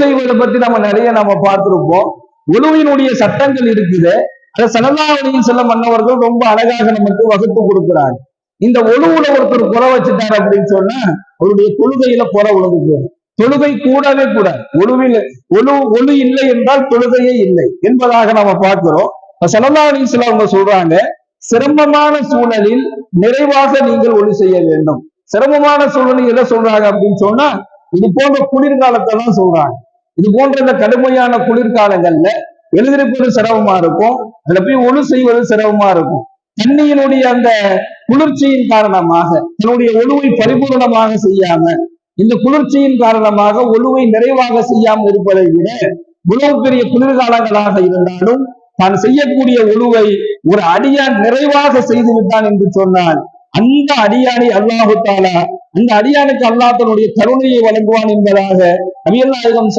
செய்வதை பத்தி நம்ம நிறைய நம்ம பார்த்திருப்போம். உழுவினுடைய சட்டங்கள் இருக்குது. அதை சலதாவளியின் செல்ல மன்னவர்கள் ரொம்ப அழகாக நமக்கு வகுத்து கொடுக்கிறாங்க இந்த ஒழுவுல ஒருத்தர் குறை வச்சுட்டாரு அப்படின்னு சொன்னா அவருடைய கொள்கையில குறை உழவு தொழுகை கூடவே கூட ஒழுவில் ஒழு ஒழு இல்லை என்றால் தொழுகையே இல்லை என்பதாக நாம பார்க்கிறோம். இப்ப சில அவங்க சொல்றாங்க சிரமமான சூழலில் நிறைவாக நீங்கள் ஒளி செய்ய வேண்டும். சிரமமான சூழலில் எதை சொல்றாங்க அப்படின்னு சொன்னா இது போன்ற குளிர்காலத்தை தான் சொல்றாங்க. இது போன்ற இந்த கடுமையான குளிர்காலங்கள்ல எழுதிருப்பது சிரமமா இருக்கும் அதுல போய் ஒழு செய்வது சிரமமா இருக்கும். தண்ணியினுடைய அந்த குளிர்ச்சியின் காரணமாக தன்னுடைய ஒழுவை பரிபூர்ணமாக செய்யாம இந்த குளிர்ச்சியின் காரணமாக ஒழுவை நிறைவாக செய்யாமல் இருப்பதை விட இவ்வளவு பெரிய குளிர்காலங்களாக இருந்தாலும் தான் செய்யக்கூடிய ஒழுவை ஒரு அடியான் நிறைவாக செய்து விட்டான் என்று சொன்னால் அந்த அடியானை அல்லாஹு தாலா அந்த அடியானுக்கு அல்லாஹ் தன்னுடைய கருணையை வழங்குவான் என்பதாக நபிகள் நாயகம்